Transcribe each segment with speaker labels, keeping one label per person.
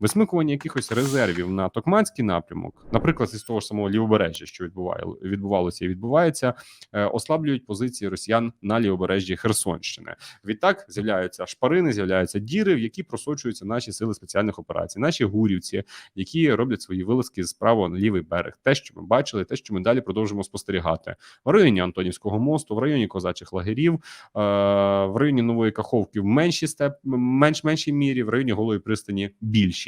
Speaker 1: Висмикування якихось резервів на Токманський напрямок, наприклад, із того ж самого лівобережжя, що відбуває відбувалося і відбувається, е, ослаблюють позиції росіян на лівобережжі Херсонщини. Відтак з'являються шпарини, з'являються діри, в які просочуються наші сили спеціальних операцій, наші гурівці, які роблять свої вилазки з право на лівий берег. Те, що ми бачили, те, що ми далі продовжимо спостерігати в районі Антонівського мосту, в районі козачих лагерів, е, в районі нової каховки в меншій степ менш меншій мірі, в районі голої пристані більшій.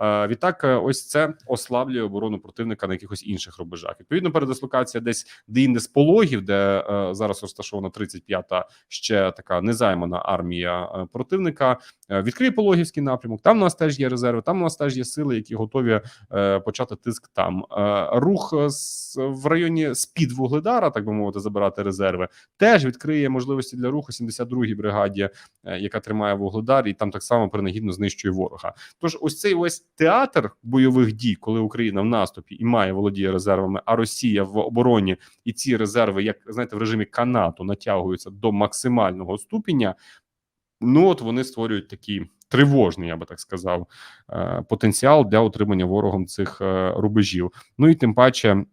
Speaker 1: Е, Відтак, е, ось це ослаблює оборону противника на якихось інших рубежах. Відповідно, передислокація десь де з пологів, де е, зараз розташована 35-та ще така незаймана армія е, противника. Відкриє пологівський напрямок. Там у нас теж є резерви. Там у нас теж є сили, які готові почати тиск. Там рух в районі з-під вугледара, так би мовити, забирати резерви. Теж відкриє можливості для руху 72-й бригаді, яка тримає вугледар, і там так само принагідно знищує ворога. Тож, ось цей ось театр бойових дій, коли Україна в наступі і має володіє резервами, а Росія в обороні, і ці резерви, як знаєте, в режимі канату натягуються до максимального ступеня. Ну от вони створюють такий тривожний, я би так сказав, е, потенціал для отримання ворогом цих е, рубежів. Ну і тим паче.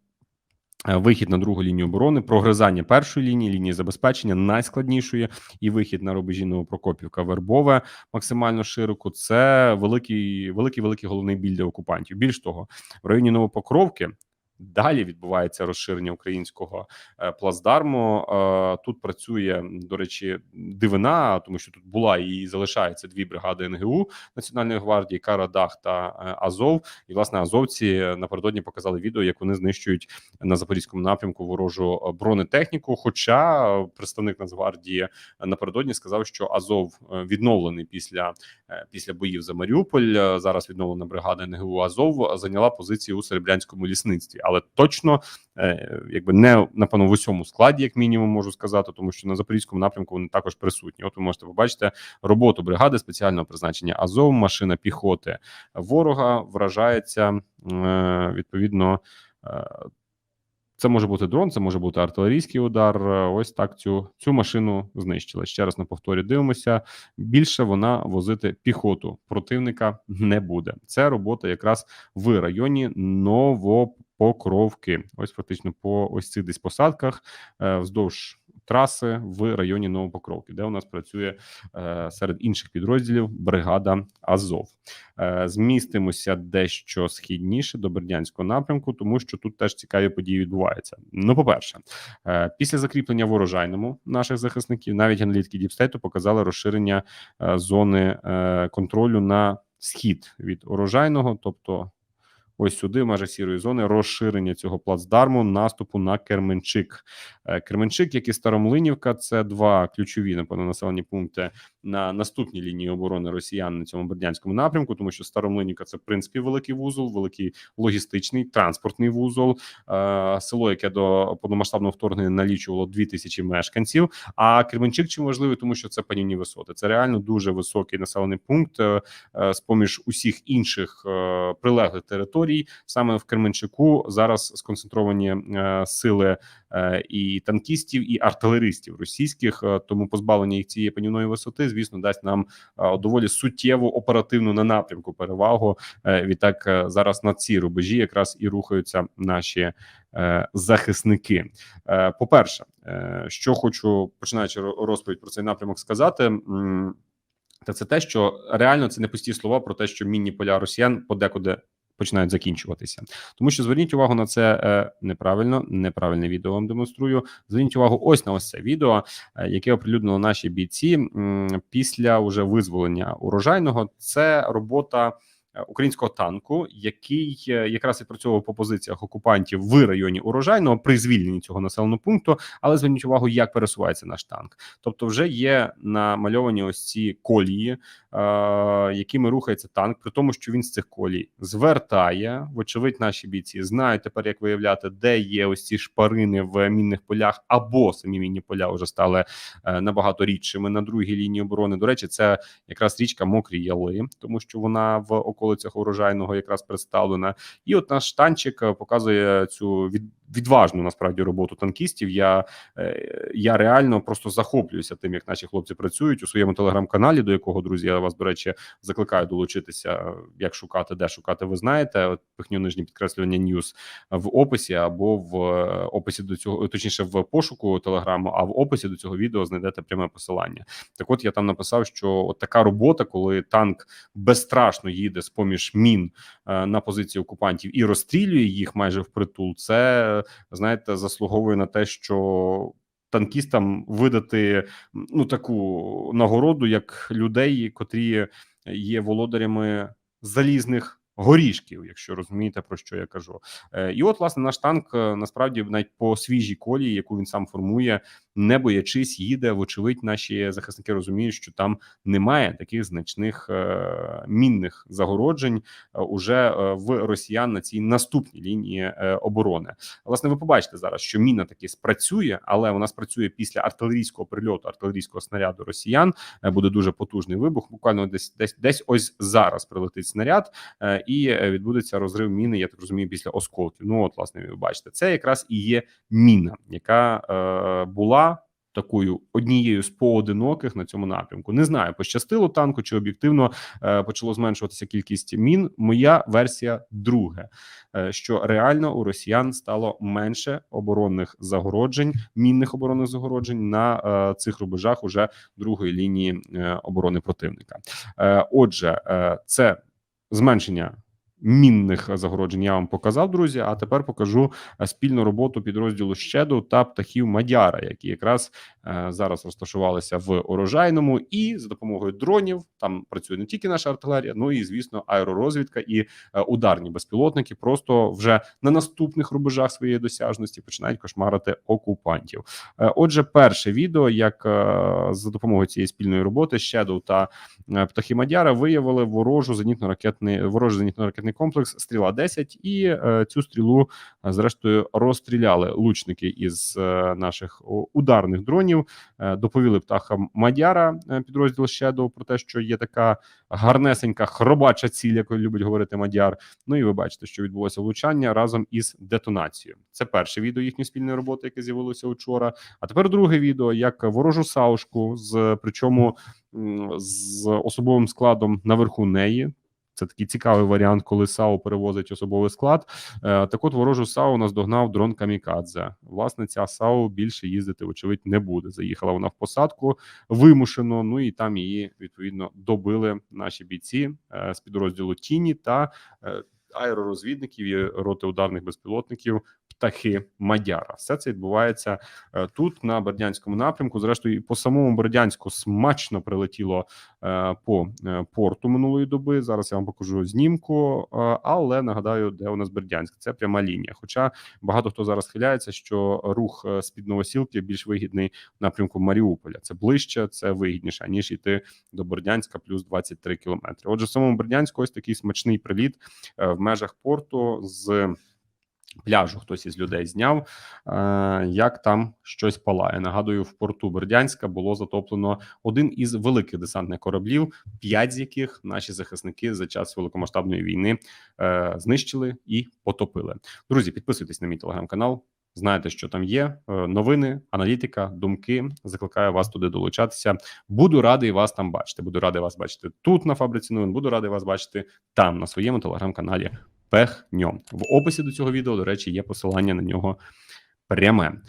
Speaker 1: Е, Вихід на другу лінію оборони, прогризання першої лінії, лінії забезпечення найскладнішої, і вихід на рубежі Новопрокопівка Вербове максимально широко. Це великий, великий, великий головний біль для окупантів. Більш того, в районі Новопокровки далі відбувається розширення українського е, плацдарму. Е, Тут працює до речі дивина, тому що тут була і залишається дві бригади НГУ Національної гвардії, Карадах та е, Азов. І власне азовці напередодні показали відео, як вони знищують на запорізькому напрямку ворожу бронетехніку. Хоча представник Нацгвардії напередодні сказав, що Азов відновлений після після боїв за Маріуполь. Зараз відновлена бригада НГУ Азов зайняла позиції у Серебрянському лісництві, але точно е, якби не напевно в усьому складі, як мінімум, можу сказати, тому що на запорізькому напрямку вони також присутні. От ви можете побачити роботу бригади спеціального призначення Азов, машина піхоти ворога вражається е, відповідно. е, Це може бути дрон, це може бути артилерійський удар. Ось так цю цю машину знищили. Ще раз на повторі дивимося. Більше вона возити піхоту противника не буде. Це робота якраз в районі Новопокровки. Ось фактично по ось цих десь посадках е, вздовж траси в районі Новопокровки, де у нас працює е, серед інших підрозділів бригада Азов. Е, Змістимося дещо східніше до Бердянського напрямку, тому що тут теж цікаві події відбуваються. Ну, по-перше, після закріплення в урожайному наших захисників, навіть аналітики Діпстейту показали розширення зони контролю на схід від урожайного, тобто. Ось сюди, межах сірої зони, розширення цього плацдарму наступу на Керменчик. Е, Керменчик, як і Старомлинівка, це два ключові напевно населені пункти на наступній лінії оборони росіян на цьому бердянському напрямку, тому що Старомлинівка це в принципі великий вузол, великий логістичний транспортний вузол, е, село, яке до повномасштабного вторгнення налічувало 2000 мешканців. А Кременчик чим важливий, тому що це панівні висоти. Це реально дуже високий населений пункт е, з поміж усіх інших прилеглих територій. Саме в Кременчику зараз сконцентровані е, сили е, і танкістів, і артилеристів російських. Е, Тому позбавлення їх цієї панівної висоти, звісно, дасть нам доволі суттєву оперативну на напрямку перевагу. Відтак зараз на ці рубежі якраз і рухаються наші захисники. Е, По-перше, е, що хочу починаючи розповідь про цей напрямок сказати. Та це те, що реально це не пусті слова про те, що мінні поля росіян подекуди починають закінчуватися. Тому що зверніть увагу на це е, неправильно, неправильне відео вам демонструю. Зверніть увагу ось на ось це відео, е, яке оприлюднили наші бійці після уже визволення урожайного. Це робота. Е, Українського танку, який е, якраз відпрацьовував по позиціях окупантів в районі урожайного при звільненні цього населеного пункту, але зверніть увагу, як пересувається наш танк. Тобто, вже є намальовані ось ці колії, е, якими рухається танк, при тому, що він з цих колій звертає. Вочевидь, наші бійці знають тепер, як виявляти, де є ось ці шпарини в мінних полях, або самі мінні поля вже стали набагато рідшими на другій лінії оборони. До речі, це якраз річка Мокрі Яли, тому що вона в околицях урожайного якраз представлена. І от наш танчик е, показує цю від відважну насправді роботу танкістів. Я, е, я реально просто захоплююся тим, як наші хлопці працюють у своєму телеграм-каналі, до якого друзі я вас, до речі, закликаю долучитися. Як шукати, де шукати, ви знаєте. От пихню нижні підкреслювання Ньюс в описі або в е, описі до цього, точніше, в пошуку телеграму, а в описі до цього відео знайдете пряме посилання. Так, от я там написав, що от така робота, коли танк безстрашно їде з поміж мін е, на позиції окупантів і розстрілює їх майже впритул, це знаєте, заслуговує на те, що. Танкістам видати ну таку нагороду, як людей, котрі є володарями залізних горішків, якщо розумієте про що я кажу. Е, І от власне наш танк е, насправді навіть по свіжій колії, яку він сам формує, не боячись, їде. Вочевидь, наші захисники розуміють, що там немає таких значних е, мінних загороджень е, уже е, в росіян на цій наступній лінії оборони. Власне, ви побачите зараз, що міна таки спрацює, але вона спрацює після артилерійського прильоту, артилерійського снаряду росіян. Буде дуже потужний вибух. Буквально десь десь десь ось зараз прилетить снаряд, і відбудеться розрив міни. Я так розумію, після осколків. Ну от, власне, ви бачите, це якраз і є міна, яка була. Такою однією з поодиноких на цьому напрямку не знаю, пощастило танку чи об'єктивно е, почало зменшуватися кількість мін. Моя версія друге, е, що реально у росіян стало менше оборонних загороджень, мінних оборонних загороджень на е, цих рубежах уже другої лінії е, оборони противника. Е, отже, е, це зменшення. Мінних загороджень я вам показав, друзі. А тепер покажу е, спільну роботу підрозділу Щеду та птахів Мадяра, які якраз е, зараз розташувалися в урожайному, і за допомогою дронів там працює не тільки наша артилерія, ну і звісно, аеророзвідка і е, ударні безпілотники. Просто вже на наступних рубежах своєї досяжності починають кошмарити окупантів. Отже, перше відео, як за допомогою цієї спільної роботи Shadow та птахи Мадяра виявили ворожу зенітно-ракетний ворожий зенітно-ракетний комплекс стріла 10 і е, цю стрілу е, зрештою розстріляли лучники із е, наших ударних дронів. Доповіли птахам Мадяра підрозділ Shadow про те, що є така гарнесенька хробача ціль, якою любить говорити Мадяр. Ну і ви бачите, що відбулося влучання разом із детонацією. Це перше відео їхньої спільної роботи, яке з'явилося вчора. А тепер друге відео, як ворожу саушку з причому з особовим складом наверху неї. Це такий цікавий варіант, коли САУ перевозить особовий склад. Е, так от ворожу САУ наздогнав дрон Камікадзе. Власне, ця САУ більше їздити, очевидь, не буде. Заїхала вона в посадку вимушено. Ну і там її відповідно добили наші бійці е, з підрозділу Тіні та е, аеророзвідників і роти ударних безпілотників. Птахи Мадяра, все це відбувається е, тут на Бердянському напрямку. Зрештою, і по самому Бердянську смачно прилетіло е, по е, порту минулої доби. Зараз я вам покажу знімку, але нагадаю, де у нас Бердянськ. Це пряма лінія. Хоча багато хто зараз схиляється, що рух з під Новосілки більш вигідний в напрямку Маріуполя. Це ближче, це вигідніше ніж йти до Бердянська, плюс 23 кілометри. Отже, в самому Бердянську ось такий смачний приліт в межах порту з. Пляжу хтось із людей зняв, е, як там щось палає. Нагадую, в порту Бердянська було затоплено один із великих десантних кораблів, п'ять з яких наші захисники за час великомасштабної війни е, знищили і потопили. Друзі, підписуйтесь на мій телеграм-канал. Знаєте, що там є Е, новини, аналітика, думки. Закликаю вас туди долучатися. Буду радий вас там бачити. Буду радий вас бачити тут на фабриці новин. Буду радий вас бачити там на своєму телеграм-каналі. Пехньом в описі до цього відео. До речі, є посилання на нього пряме.